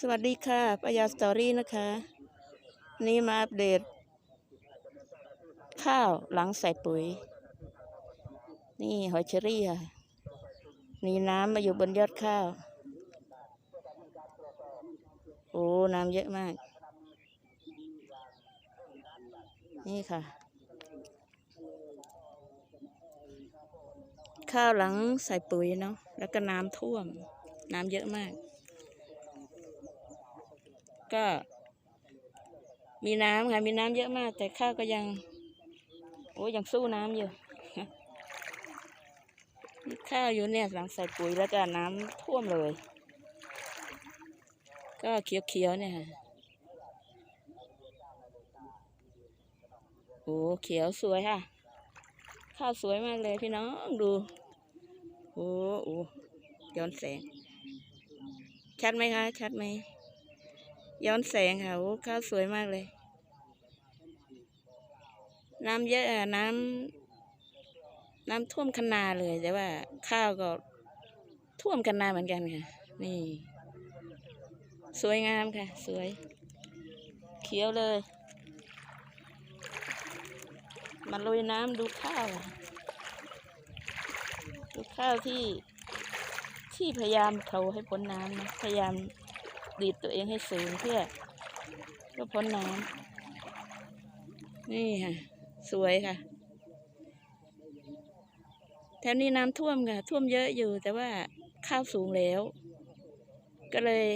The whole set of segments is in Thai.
สวัสดีค่ะปยาสตอรี่นะคะ นี่มาอัปเดต ข้าวหลังใส่ปุ๋ย นี่หอยเชอรี่ค่ะมีน้ำมาอยู่บนยอดข้าว โอ้ น้ำเยอะมาก นี่ค่ะ ข้าวหลังใส่ปุ๋ยเนาะแล้วก็น้ำท่วม น้ำเยอะมาก ก็ มีน้ำค่ะ มีน้ำเยอะมาก แต่ข้าวก็ยัง โอ้ยังสู้น้ำอยู่มีข้าวอยู่เนี่ยหลังใส่ปุ๋ยแล้วก็น้ำท่วมเลย ก็เขียวๆเนี่ยค่ะโอ้เขียวสวยค่ะ ข้าวสวยมากเลยพี่น้องดู โอ้โอ้ย้อนแสง ชัดไหมคะ ชัดไหม ย้อนแสงค่ะ โอ้ ข้าวสวยมากเลย น้ำเยอะอะน้ำน้ำท่วมคันนาเลย แต่ว่าข้าวก็ท่วมคันนาเหมือนกันค่ะ นี่ สวยงามค่ะ สวย เขียวเลย มาลุยน้ำดูข้าว ดูข้าวที่ที่พยายามเขาให้พ้นน้ำนะ พยายาม ดีดตัวเองให้สูงเพื่อเพื่อพ้นน้ำนี่ค่ะ สวยค่ะ แถวนี้น้ำท่วมค่ะ ท่วมเยอะอยู่ แต่ว่าข้าวสูงแล้ว ก็เลย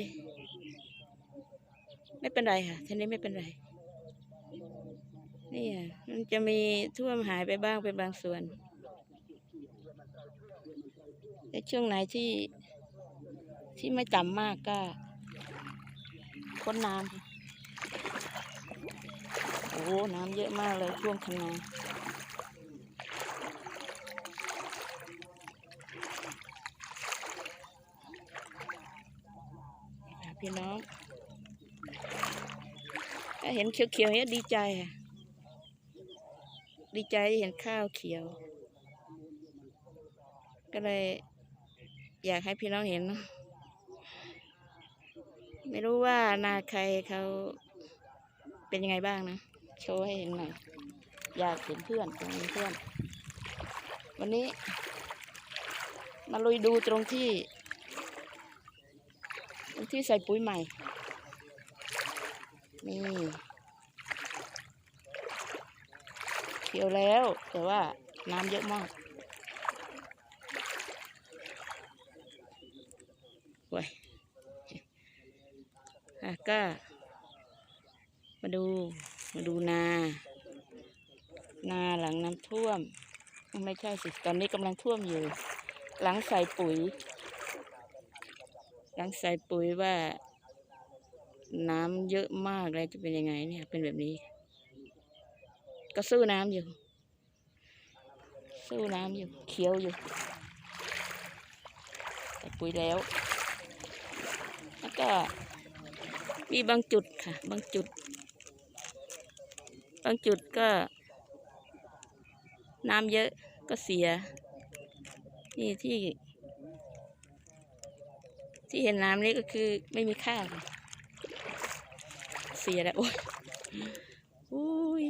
ไม่เป็นไรค่ะแถวนี้ไม่เป็นไร นี่ค่ะ มันจะมีท่วมหายไปบ้างเป็นบางส่วนในช่วงไหนที่ที่ไม่ต่ำมากก็ พ้นน้ำโอ้น้ำเยอะมากเลยท่วมคันนาค่ะพี่น้อง ถ้าเห็นเขียวๆเนี้ยดีใจ ดีใจเห็นข้าวเขียว ก็เลยอยากให้พี่น้องเห็นเนาะ ไม่รู้ว่านาใครเขาเป็นยังไงบ้างนะ โชว์ให้เห็นหน่อย อยากเห็นเพื่อนอยากเห็นเพื่อน วันนี้ มาลุยดูตรงที่ตรงที่ใส่ปุ๋ยใหม่ นี่เขียวแล้ว แต่ว่าน้ำเยอะมากโว้ย อะก็ มาดูมาดูนา นาหลังน้ำท่วม ไม่ใช่สิ ตอนนี้กำลังท่วมอยู่ หลังใส่ปุ๋ย หลังใส่ปุ๋ยว่า น้ำเยอะมากเลยจะเป็นยังไงเนี่ย เป็นแบบนี้ ก็สู้น้ำอยู่ สู้น้ำอยู่เขียวอยู่ใส่ปุ๋ยแล้วแล้วก็ มีบางจุดค่ะ บางจุด บางจุดก็ น้ำเยอะก็เสีย นี่ที่ ที่เห็นน้ำนี่ก็คือไม่มีค่ะเสียแล้วโอ้ยอุ้ย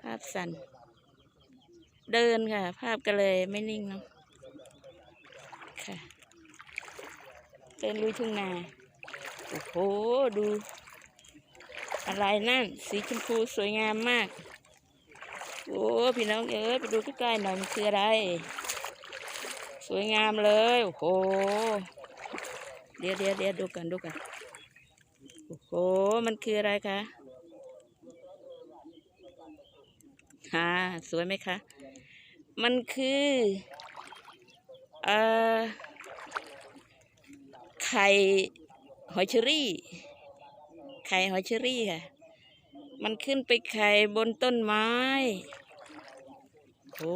ภาพสั่น เดินค่ะ ภาพก็เลยไม่นิ่งเนาะค่ะ เดินลุยทุ่งนา โอ้โห ดู อะไรนั่น สีชมพูสวยงามมาก โอ้พี่น้องเอ้ยไปดูใกล้ๆหน่อยมันคืออะไร สวยงามเลย โอ้โห เดี๋ยวเดี๋ยวเดี๋ยวดูกันดูกัน โอ้โห มันคืออะไรคะฮ่าสวยไหมคะ มันคือ เอ่อ ไข่ หอยเชอรี่ ไข่หอยเชอรี่ค่ะ มันขึ้นไปไข่บนต้นไม้ โอ้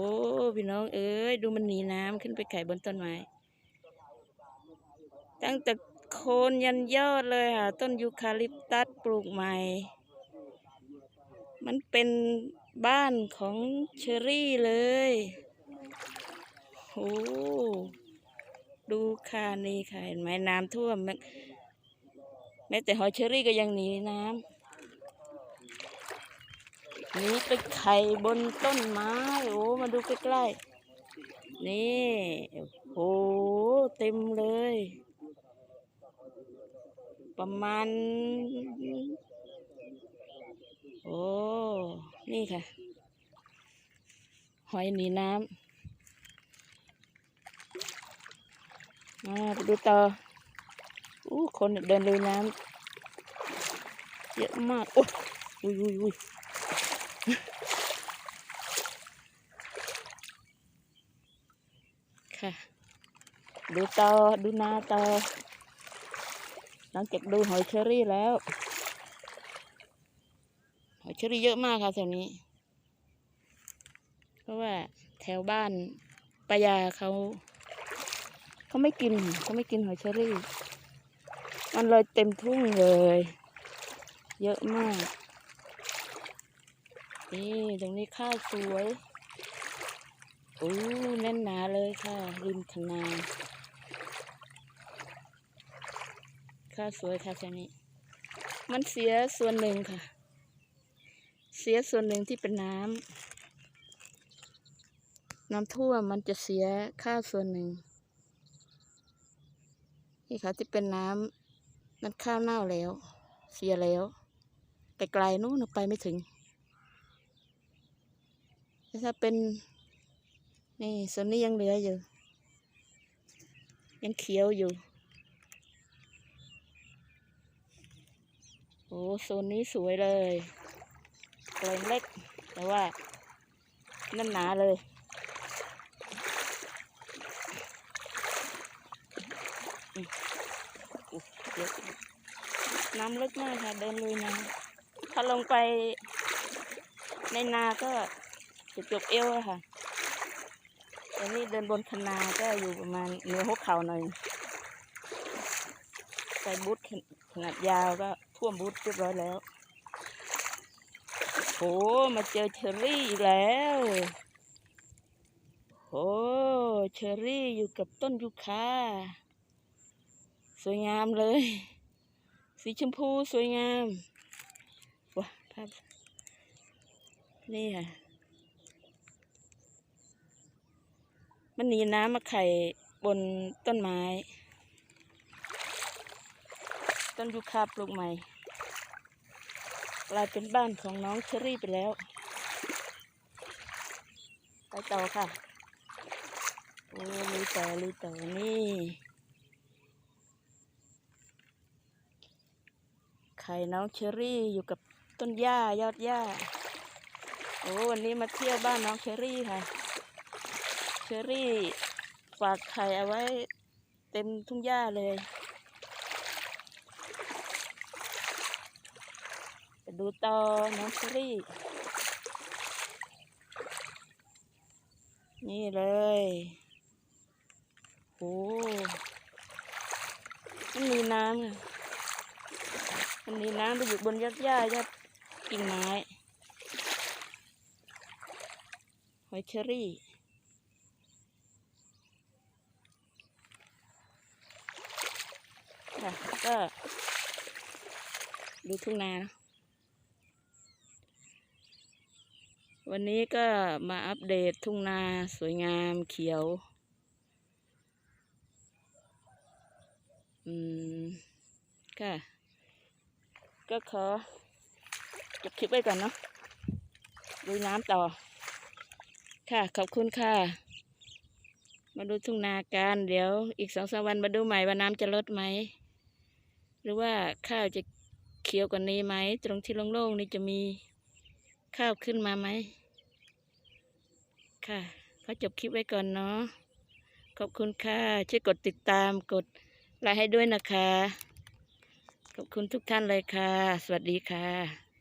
พี่น้องเอ้ยดูมันหนีน้ำขึ้นไปไข่บนต้นไม้ ตั้งแต่โคนยันยอดเลยค่ะ ต้นยูคาลิปตัสปลูกใหม่ มันเป็นบ้านของเชอรี่เลยโอ้ดูค่ะนี่ค่ะเห็นไหมน้ำท่วม ม้แต่หอยเชอรี่ก็ยังหนีน้ำหนีไปไข่บนต้นไม้ โอ้ มาดูใกล้ๆ นี่โอ้โหเต็มเลย ประมาณ โอ้ นี่ค่ะ หอยหนีน้ำมาไปดูต่อ อู้คนเดินลุยน้ำเยอะมากโอ้ยอุ้ยอุ้ยอุ้ยค่ะ ดูต่อดูนาต่อหลังจากดูหอยเชอรี่แล้ว หอยเชอรี่เยอะมากค่ะแถวนี้ เพราะว่าแถวบ้านปายาเขา เขาไม่กิน เขาไม่กินหอยเชอรี่ มันเลยเต็มทุ่งเลย เยอะมาก นี่ตรงนี้ข้าวสวยโอ้แน่นหนาเลยค่ะ ริมคณาข้าวสวยค่ะแค่นี้ มันเสียส่วนหนึ่งค่ะ เสียส่วนหนึ่งที่เป็นน้ำ น้ำท่วมมันจะเสียข้าวส่วนหนึ่งนี่ค่ะที่เป็นน้ำ นั้นข้าวเน่าแล้ว เสียแล้วไกลๆนู้นไปไม่ถึง ถ้าเป็นนี่ส่วนนี้ยังเหลืออยู่ ยังเขียวอยู่ โอ้โซนนี้สวยเลยแปลงเล็ก แต่ว่านั่นหนาเลยอุ๊ยเยอะ น้ำลึกมากค่ะ เดินลุยน้ำถ้าลงไปในนาก็จะจบเอวค่ะแต่นี่เดินบนคนาก็อยู่ประมาณเหนือหัวเข่าหน่อยใส่บูทขนาดยาวก็ท่วมบูทเรียบร้อยแล้วโหมาเจอเชอรี่อีกแล้วโอ้เชอรี่อยู่กับต้นยูคาสวยงามเลย สีชมพูสวยงามว้าภาพนี่ค่ะ มันหนีน้ำมาไข่บนต้นไม้ ต้นยูคาปลูกใหม่ กลายเป็นบ้านของน้องเชอรี่ไปแล้ว ไปต่อค่ะ โอ้ลุยต่อลุยต่อนี่ ไข่น้องเชอรี่อยู่กับต้นหญ้ายอดหญ้า โอ้วันนี้มาเที่ยวบ้านน้องเชอรี่ค่ะ เชอรี่ฝากไข่เอาไว้เต็มทุ่งหญ้าเลย ไปดูต่อน้องเชอรี่ นี่เลยโอ้มันมีน้ำค่ะ มันมีน้ำไปอยู่บนยอดหญ้ายอดกิ่งไม้ หอยเชอรี่ ค่ะ ก็ ดูทุ่งนานะวันนี้ก็มาอัปเดตทุ่งนาสวยงามเขียว อืม ค่ะ ก็ขอจบคลิปไว้ก่อนเนาะดูน้ำต่อ ค่ะขอบคุณค่ะ มาดูทุ่งนากันเดี๋ยวอีกสองสามวันมาดูใหม่ว่าน้ำจะลดไหม หรือว่าข้าวจะเขียวกว่านี้ไหม ตรงที่โล่งๆนี่จะมีข้าวขึ้นมาไหม ค่ะขอจบคลิปไว้ก่อนเนาะขอบคุณค่ะช่วยกดติดตามกดไลค์ให้ด้วยนะคะ ขอบคุณทุกท่านเลยค่ะ สวัสดีค่ะ